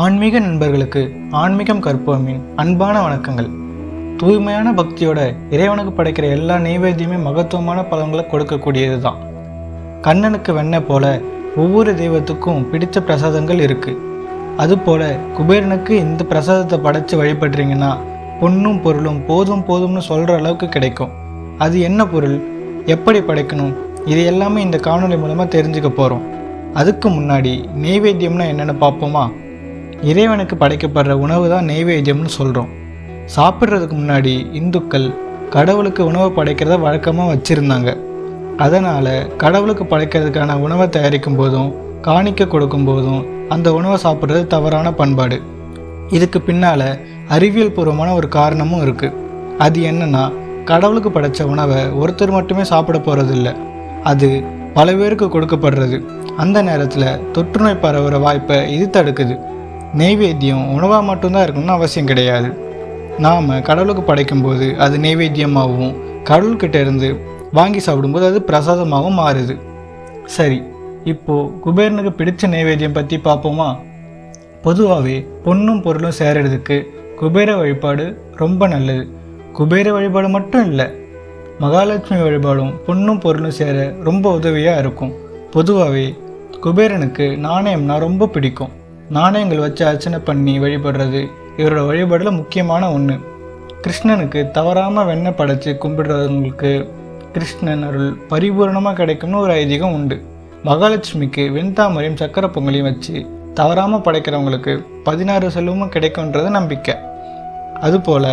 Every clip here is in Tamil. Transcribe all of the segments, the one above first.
ஆன்மீக நண்பர்களுக்கு ஆன்மீகம் கற்போமின் அன்பான வணக்கங்கள். தூய்மையான பக்தியோட இறைவனுக்கு படைக்கிற எல்லா நைவேத்தியமே மகத்துவமான பலன்களை கொடுக்கக்கூடியது தான் கண்ணனுக்கு வெண்ண போல ஒவ்வொரு தெய்வத்துக்கும் பிடித்த பிரசாதங்கள் இருக்கு. அதுபோல குபேரனுக்கு இந்த பிரசாதத்தை படைச்சு வழிபடுறீங்கன்னா பொண்ணும் பொருளும் போதும் போதும்னு சொல்கிற அளவுக்கு கிடைக்கும். அது என்ன பொருள்? எப்படி படைக்கணும்? இது எல்லாமே இந்த காணொளி மூலமாக தெரிஞ்சுக்க போகிறோம் அதுக்கு முன்னாடி நெய்வேத்தியம்னா என்னென்னு பார்ப்போமா? இறைவனுக்கு படைக்கப்படுற உணவு தான் நெய்வேத்தியம்னு சொல்கிறோம் சாப்பிட்றதுக்கு முன்னாடி இந்துக்கள் கடவுளுக்கு உணவு படைக்கிறத வழக்கமாக வச்சுருந்தாங்க. அதனால் கடவுளுக்கு படைக்கிறதுக்கான உணவை தயாரிக்கும் போதும் காணிக்க கொடுக்கும் போதும் அந்த உணவை சாப்பிட்றது தவறான பண்பாடு. இதுக்கு பின்னால் அறிவியல் பூர்வமான ஒரு காரணமும் இருக்குது அது என்னென்னா கடவுளுக்கு படைச்ச உணவை ஒருத்தர் மட்டுமே சாப்பிட போகிறதில்ல அது பல பேருக்கு கொடுக்கப்படுறது. அந்த நேரத்தில் தொற்றுநோய் பரவுகிற வாய்ப்பை இது தடுக்குது. நெய்வேத்தியம் உணவாக மட்டும்தான் இருக்கணும்னு அவசியம் கிடையாது. நாம் கடவுளுக்கு படைக்கும்போது அது நெய்வேத்தியமாகவும் கடவுள்கிட்ட இருந்து வாங்கி சாப்பிடும்போது அது பிரசாதமாகவும் மாறுது. சரி இப்போது குபேரனுக்கு பிடித்த நெய்வேத்தியம் பற்றி பார்ப்போமா? பொதுவாகவே பொண்ணும் பொருளும் சேரறதுக்கு குபேர வழிபாடு ரொம்ப நல்லது. குபேர வழிபாடு மட்டும் இல்லை மகாலட்சுமி வழிபாடும் பொண்ணும் பொருளும் சேர ரொம்ப உதவியாக இருக்கும். பொதுவாகவே குபேரனுக்கு நாணயம்னா ரொம்ப பிடிக்கும். நாணயங்கள் வச்சு அர்ச்சனை பண்ணி வழிபடுறது இவரோட வழிபாடில் முக்கியமான ஒன்று கிருஷ்ணனுக்கு தவறாமல் வெண்ணெய் படைச்சு கும்பிடுறவங்களுக்கு கிருஷ்ணன் அருள் பரிபூரணமாக கிடைக்கும்னு ஒரு ஐதீகம் உண்டு. மகாலட்சுமிக்கு வெண்தாமரையும் சக்கரை பொங்கலையும் வச்சு தவறாமல் படைக்கிறவங்களுக்கு பதினாறு செல்வமும் கிடைக்கும்ன்றது நம்பிக்கை. அதுபோல்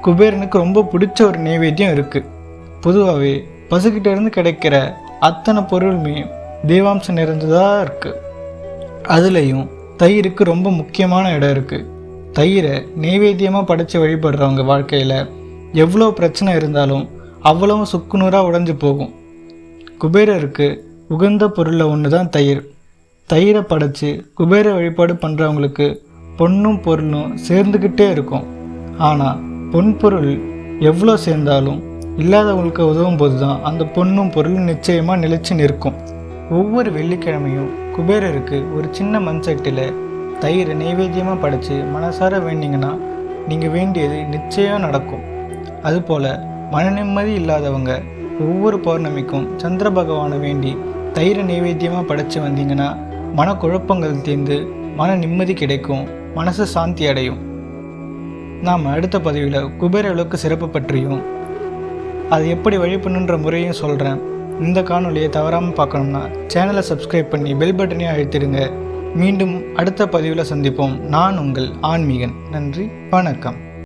குபேரனுக்கு ரொம்ப பிடிச்ச ஒரு நைவேத்தியம் இருக்குது பொதுவாகவே பசுக்கிட்டேருந்து கிடைக்கிற அத்தனை பொருளுமே தேவாம்சம் நிறைந்ததாக இருக்குது அதுலேயும் தயிருக்கு ரொம்ப முக்கியமான இடம் இருக்குது தயிரை நெய்வேத்தியமாக படைத்து வழிபடுறவங்க வாழ்க்கையில் எவ்வளோ பிரச்சனை இருந்தாலும் அவ்வளவும் சுக்குநூறாக உடைஞ்சு போகும். குபேரருக்கு உகந்த பொருளில் ஒன்று தான் தயிர். தயிரை படைச்சி குபேர வழிபாடு பண்ணுறவங்களுக்கு பொண்ணும் பொருளும் சேர்ந்துக்கிட்டே இருக்கும். ஆனால் பொன் பொருள் எவ்வளோ சேர்ந்தாலும் இல்லாதவங்களுக்கு உதவும் போது தான் அந்த பொண்ணும் பொருளும் நிச்சயமாக நிலைச்சு நிற்கும். ஒவ்வொரு வெள்ளிக்கிழமையும் குபேரருக்கு ஒரு சின்ன மண் சட்டியில் தயிரை நைவேத்தியமாக படைத்து மனசார வேண்டிங்கன்னா நீங்கள் வேண்டியது நிச்சயம் நடக்கும். அதுபோல் மன நிம்மதி இல்லாதவங்க ஒவ்வொரு பௌர்ணமிக்கும் சந்திர பகவானை வேண்டி தயிரை நைவேத்தியமாக படைச்சு வந்தீங்கன்னா மனக்குழப்பங்கள் தீர்ந்து மன நிம்மதி கிடைக்கும் மனசு சாந்தி அடையும். நாம் அடுத்த பதிவில் குபேர அளவுக்கு சிறப்பு பற்றியும் அது எப்படி வழிபண்ணுன்ற முறையும் சொல்கிறேன் இந்த காணொலியை தவறாமல் பார்க்கணும்னா சேனலை சப்ஸ்கிரைப் பண்ணி பெல் பட்டனையும் அழுத்திடுங்க. மீண்டும் அடுத்த பதிவில் சந்திப்போம். நான் உங்கள் ஆன்மீகன். நன்றி. வணக்கம்.